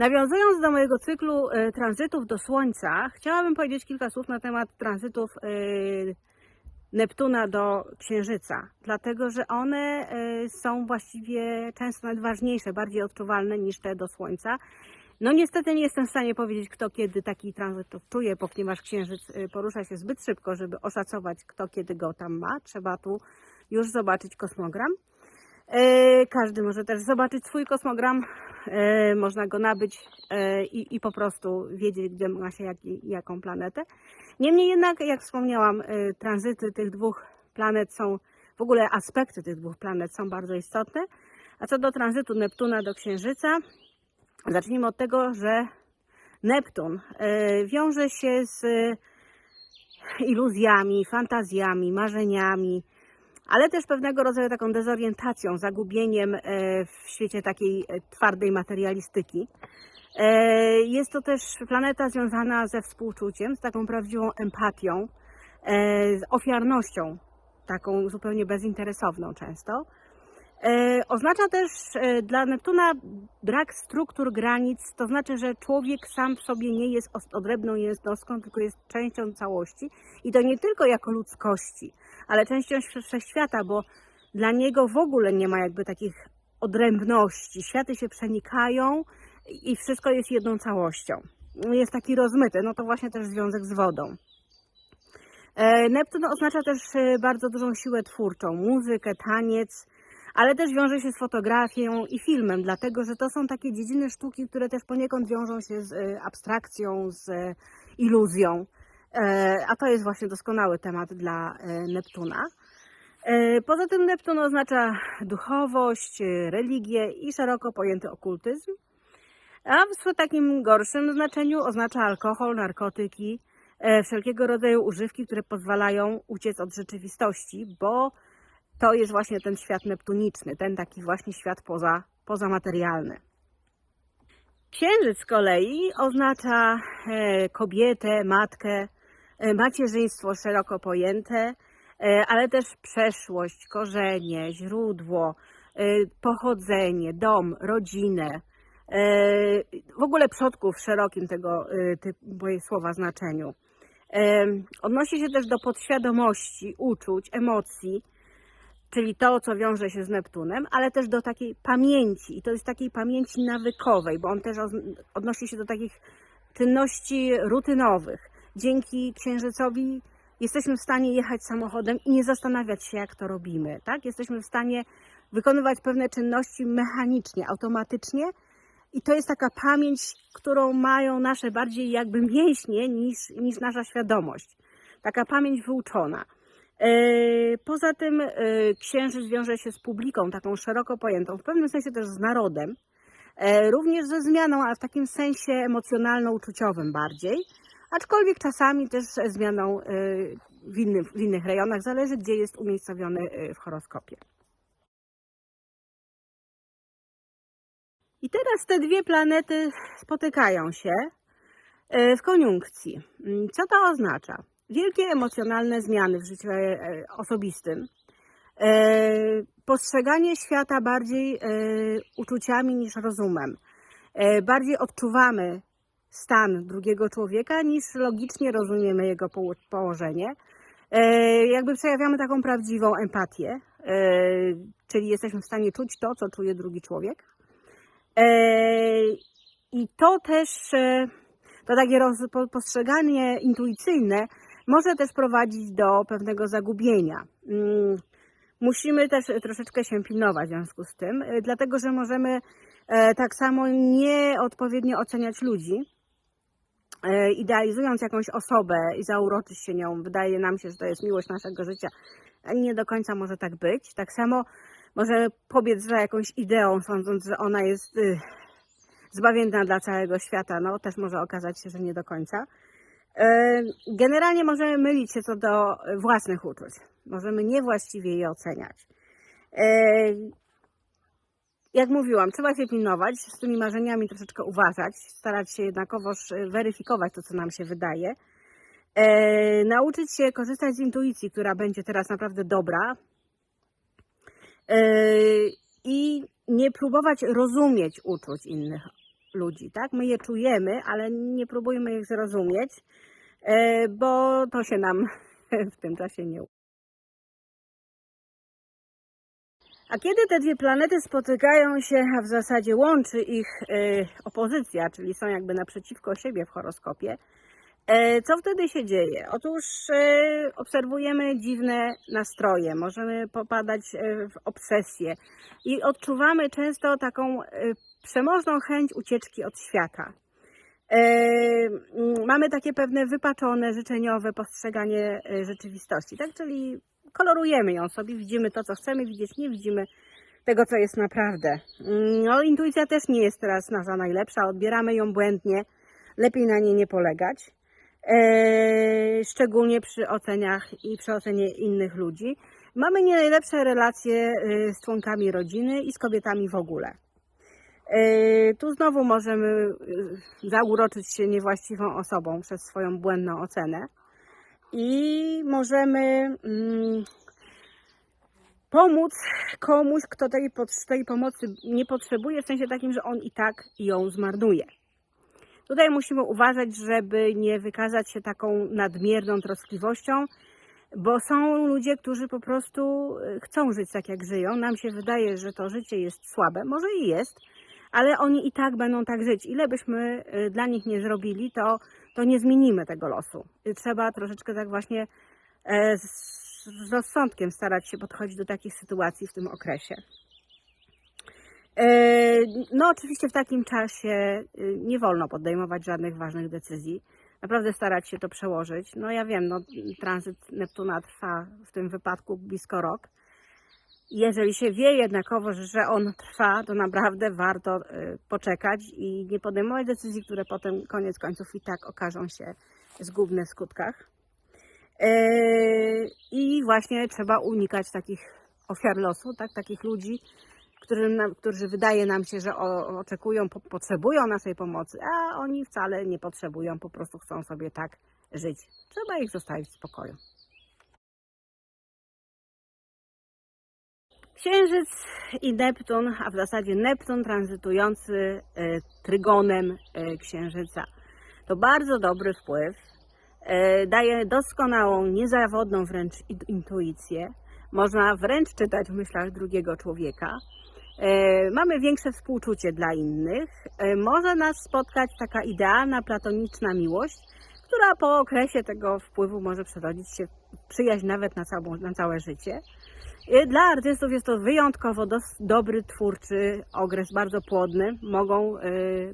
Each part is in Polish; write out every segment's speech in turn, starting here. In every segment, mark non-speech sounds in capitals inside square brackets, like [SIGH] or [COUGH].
Nawiązując do mojego cyklu e, tranzytów do Słońca, chciałabym powiedzieć kilka słów na temat tranzytów e, Neptuna do Księżyca, dlatego że one e, są właściwie często nawet ważniejsze, bardziej odczuwalne niż te do Słońca. No niestety nie jestem w stanie powiedzieć, kto kiedy taki tranzyt odczuje, ponieważ Księżyc porusza się zbyt szybko, żeby oszacować, kto kiedy go tam ma. Trzeba tu już zobaczyć kosmogram. Każdy może też zobaczyć swój kosmogram, można go nabyć e, i, i po prostu wiedzieć, gdzie ma się jaki, jaką planetę. Niemniej jednak, jak wspomniałam, e, tranzyty tych dwóch planet są, w ogóle aspekty tych dwóch planet są bardzo istotne. A co do tranzytu Neptuna do Księżyca, zacznijmy od tego, że Neptun e, wiąże się z iluzjami, fantazjami, marzeniami, ale też pewnego rodzaju taką dezorientacją, zagubieniem e, w świecie takiej e, twardej materialistyki. E, Jest to też planeta związana ze współczuciem, z taką prawdziwą empatią, z ofiarnością, taką zupełnie bezinteresowną często. Oznacza też dla Neptuna brak struktur, granic, to znaczy, że człowiek sam w sobie nie jest odrębną jednostką, tylko jest częścią całości i to nie tylko jako ludzkości, ale częścią św- wszechświata, bo dla niego w ogóle nie ma jakby takich odrębności. Światy się przenikają i wszystko jest jedną całością. Jest taki rozmyty, no to właśnie też związek z wodą. E, Neptun oznacza też e, bardzo dużą siłę twórczą, muzykę, taniec, ale też wiąże się z fotografią i filmem, dlatego że to są takie dziedziny sztuki, które też poniekąd wiążą się z e, abstrakcją, z iluzją. E, A to jest właśnie doskonały temat dla e, Neptuna. E, Poza tym Neptun oznacza duchowość, religię i szeroko pojęty okultyzm. A w takim gorszym znaczeniu oznacza alkohol, narkotyki, wszelkiego rodzaju używki, które pozwalają uciec od rzeczywistości, bo to jest właśnie ten świat neptuniczny, ten taki właśnie świat poza, pozamaterialny. Księżyc z kolei oznacza kobietę, matkę, macierzyństwo szeroko pojęte, e, ale też przeszłość, korzenie, źródło, e, pochodzenie, dom, rodzinę, e, w ogóle przodków w szerokim tego e, typu słowa znaczeniu. E, Odnosi się też do podświadomości, uczuć, emocji, czyli to, co wiąże się z Neptunem, ale też do takiej pamięci. I to jest takiej pamięci nawykowej, bo on też odnosi się do takich czynności rutynowych. Dzięki księżycowi jesteśmy w stanie jechać samochodem i nie zastanawiać się, jak to robimy. Tak? Jesteśmy w stanie wykonywać pewne czynności mechanicznie, automatycznie. I to jest taka pamięć, którą mają nasze bardziej jakby mięśnie niż, niż nasza świadomość. Taka pamięć wyuczona. E, Poza tym e, księżyc wiąże się z publiką, taką szeroko pojętą, w pewnym sensie też z narodem, e, również ze zmianą, a w takim sensie emocjonalno-uczuciowym bardziej, aczkolwiek czasami też zmianą e, w innych, w innych rejonach, zależy gdzie jest umiejscowiony e, w horoskopie. I teraz te dwie planety spotykają się e, w koniunkcji. Co to oznacza? Wielkie emocjonalne zmiany w życiu e, osobistym, e, postrzeganie świata bardziej e, uczuciami niż rozumem. E, Bardziej odczuwamy stan drugiego człowieka niż logicznie rozumiemy jego poło- położenie. E, Jakby przejawiamy taką prawdziwą empatię, e, czyli jesteśmy w stanie czuć to, co czuje drugi człowiek. E, I to też, to takie postrzeganie intuicyjne może też prowadzić do pewnego zagubienia. Mm, Musimy też troszeczkę się pilnować w związku z tym, dlatego że możemy tak samo nieodpowiednio oceniać ludzi, idealizując jakąś osobę i zauroczyć się nią. Wydaje nam się, że to jest miłość naszego życia, a nie do końca może tak być. Tak samo może pobiec za jakąś ideą, sądząc, że ona jest y, zbawienna dla całego świata. No, też może okazać się, że nie do końca. E, Generalnie możemy mylić się co do własnych uczuć. Możemy niewłaściwie je oceniać. E, Jak mówiłam, trzeba się pilnować, z tymi marzeniami troszeczkę uważać, starać się jednakowoż e, weryfikować to, co nam się wydaje. E, nauczyć się korzystać z intuicji, która będzie teraz naprawdę dobra. E, I nie próbować rozumieć uczuć innych ludzi, tak? My je czujemy, ale nie próbujmy ich zrozumieć, e, bo to się nam [LAUGHS] w tym czasie nie uda. A kiedy te dwie planety spotykają się, a w zasadzie łączy ich e, opozycja, czyli są jakby naprzeciwko siebie w horoskopie, e, co wtedy się dzieje? Otóż e, obserwujemy dziwne nastroje, możemy popadać e, w obsesję i odczuwamy często taką e, przemożną chęć ucieczki od świata. Mamy takie pewne wypaczone, życzeniowe postrzeganie rzeczywistości, tak? Czyli kolorujemy ją sobie, widzimy to, co chcemy widzieć, nie widzimy tego, co jest naprawdę. Mm, No, intuicja też nie jest teraz nasza najlepsza, odbieramy ją błędnie, lepiej na niej nie polegać. E, szczególnie przy oceniach i przy ocenie innych ludzi. Mamy nie najlepsze relacje e, z członkami rodziny i z kobietami w ogóle. E, Tu znowu możemy zauroczyć się niewłaściwą osobą przez swoją błędną ocenę i możemy mm, pomóc komuś, kto tej, tej pomocy nie potrzebuje, w sensie takim, że on i tak ją zmarnuje. Tutaj musimy uważać, żeby nie wykazać się taką nadmierną troskliwością, bo są ludzie, którzy po prostu e, chcą żyć tak, jak żyją. Nam się wydaje, że to życie jest słabe, może i jest, ale oni i tak będą tak żyć. Ile byśmy e, dla nich nie zrobili, to, to nie zmienimy tego losu. Trzeba troszeczkę tak właśnie e, z, z rozsądkiem starać się podchodzić do takich sytuacji w tym okresie. E, No, oczywiście w takim czasie y, nie wolno podejmować żadnych ważnych decyzji. Naprawdę starać się to przełożyć. No ja wiem, no, tranzyt Neptuna trwa w tym wypadku blisko rok. Jeżeli się wie jednakowo, że on trwa, to naprawdę warto y, poczekać i nie podejmować decyzji, które potem koniec końców i tak okażą się zgubne w skutkach. E, I właśnie trzeba unikać takich ofiar losu, tak? takich ludzi, nam, którzy wydaje nam się, że oczekują, po, potrzebują naszej pomocy, a oni wcale nie potrzebują, po prostu chcą sobie tak żyć. Trzeba ich zostawić w spokoju. Księżyc i Neptun, a w zasadzie Neptun tranzytujący e, trygonem e, Księżyca. To bardzo dobry wpływ. E, daje doskonałą, niezawodną wręcz in- intuicję. Można wręcz czytać w myślach drugiego człowieka. Mamy większe współczucie dla innych. Może nas spotkać taka idealna, platoniczna miłość, która po okresie tego wpływu może przerodzić się w przyjaźń nawet na, na całe życie. E, Dla artystów jest to wyjątkowo dobry, twórczy okres, bardzo płodny. Mogą e,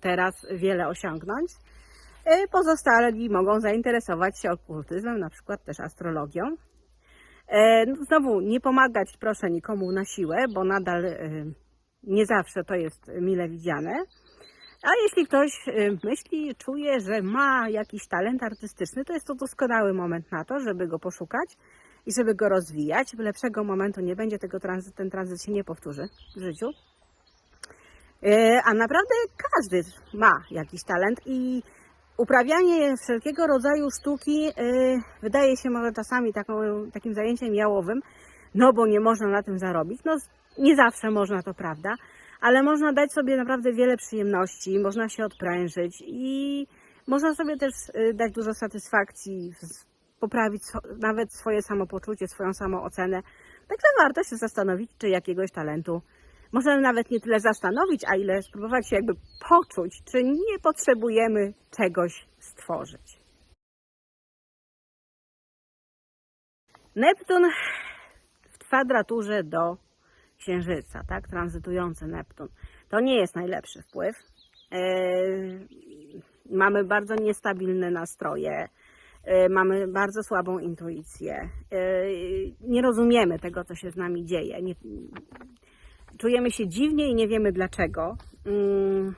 teraz wiele osiągnąć. E, Pozostali mogą zainteresować się okultyzmem, na przykład też astrologią. No Znowu, nie pomagać proszę nikomu na siłę, bo nadal nie zawsze to jest mile widziane. A jeśli ktoś myśli, czuje, że ma jakiś talent artystyczny, to jest to doskonały moment na to, żeby go poszukać i żeby go rozwijać. Lepszego momentu nie będzie, tego tranzyt, ten tranzyt się nie powtórzy w życiu. E, A naprawdę każdy ma jakiś talent i uprawianie wszelkiego rodzaju sztuki y, wydaje się może czasami taką, takim zajęciem jałowym, no bo nie można na tym zarobić. No nie zawsze można, to prawda, ale można dać sobie naprawdę wiele przyjemności, można się odprężyć i można sobie też y, dać dużo satysfakcji, poprawić nawet swoje samopoczucie, swoją samoocenę. Także warto się zastanowić, czy jakiegoś talentu może nawet nie tyle zastanowić, a ile spróbować się jakby poczuć, czy nie potrzebujemy czegoś stworzyć. Neptun w kwadraturze do Księżyca, tak? Tranzytujący Neptun. To nie jest najlepszy wpływ. Eee, mamy bardzo niestabilne nastroje, mamy bardzo słabą intuicję. Eee, nie rozumiemy tego, co się z nami dzieje. Nie, czujemy się dziwnie i nie wiemy dlaczego. Mm,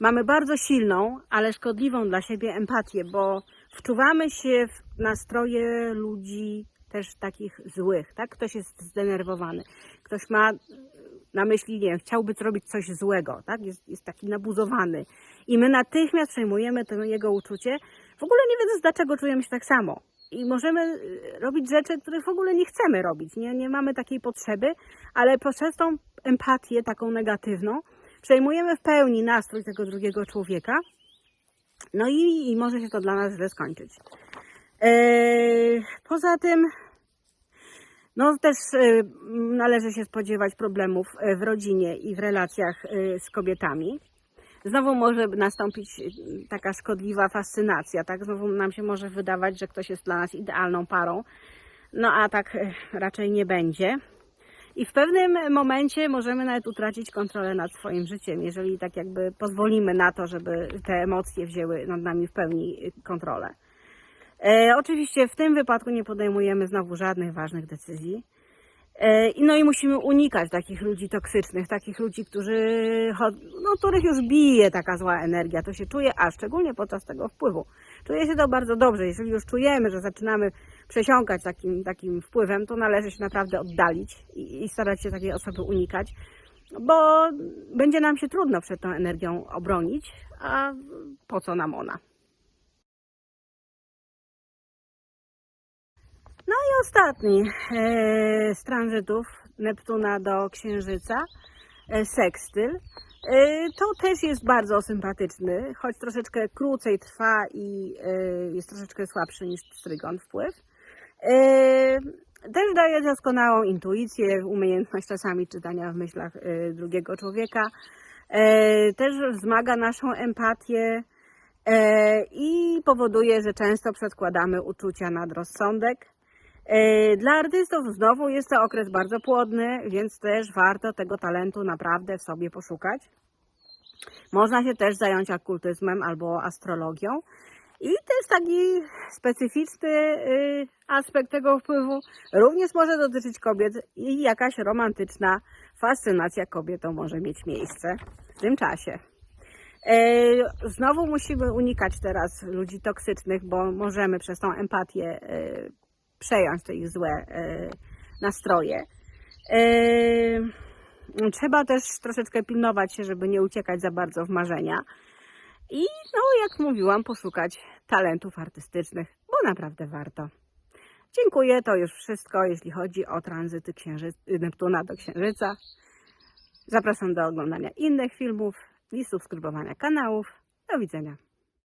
Mamy bardzo silną, ale szkodliwą dla siebie empatię, bo wczuwamy się w nastroje ludzi też takich złych, tak? Ktoś jest zdenerwowany, ktoś ma na myśli, nie wiem, chciałby zrobić coś złego, tak? Jest, jest taki nabuzowany. I my natychmiast przejmujemy to jego uczucie, w ogóle nie wiedząc dlaczego czujemy się tak samo. I możemy y, robić rzeczy, których w ogóle nie chcemy robić, nie, nie mamy takiej potrzeby, ale przez tą empatię taką negatywną przejmujemy w pełni nastrój tego drugiego człowieka, no i, i może się to dla nas źle skończyć. Eee, poza tym, no też e, należy się spodziewać problemów e, w rodzinie i w relacjach e, z kobietami. Znowu może nastąpić taka szkodliwa fascynacja, tak? Znowu nam się może wydawać, że ktoś jest dla nas idealną parą, no a tak raczej nie będzie. I w pewnym momencie możemy nawet utracić kontrolę nad swoim życiem, jeżeli tak jakby pozwolimy na to, żeby te emocje wzięły nad nami w pełni y, kontrolę. E, oczywiście w tym wypadku nie podejmujemy znowu żadnych ważnych decyzji. E, no i musimy unikać takich ludzi toksycznych, takich ludzi, którzy, no, których już bije taka zła energia. To się czuje, a szczególnie podczas tego wpływu. Czuje się to bardzo dobrze. Jeżeli już czujemy, że zaczynamy przesiąkać takim, takim wpływem, to należy się naprawdę oddalić i, i starać się takiej osoby unikać, bo będzie nam się trudno przed tą energią obronić, a po co nam ona? I ostatni e, z tranzytów Neptuna do Księżyca, e, sekstyl. E, to też jest bardzo sympatyczny, choć troszeczkę krócej trwa i jest troszeczkę słabszy niż trygon wpływ. Też daje doskonałą intuicję, umiejętność czasami czytania w myślach drugiego człowieka. Też wzmaga naszą empatię i powoduje, że często przedkładamy uczucia nad rozsądek. E, Dla artystów znowu jest to okres bardzo płodny, więc też warto tego talentu naprawdę w sobie poszukać. Można się też zająć okultyzmem albo astrologią. I też taki specyficzny y, aspekt tego wpływu również może dotyczyć kobiet i jakaś romantyczna fascynacja kobietą może mieć miejsce w tym czasie. E, Znowu musimy unikać teraz ludzi toksycznych, bo możemy przez tą empatię e, przejąć te ich złe e, nastroje. E, Trzeba też troszeczkę pilnować się, żeby nie uciekać za bardzo w marzenia. I no, jak mówiłam, poszukać talentów artystycznych, bo naprawdę warto. Dziękuję, to już wszystko, jeśli chodzi o tranzyty księży- Neptuna do Księżyca. Zapraszam do oglądania innych filmów i subskrybowania kanałów. Do widzenia.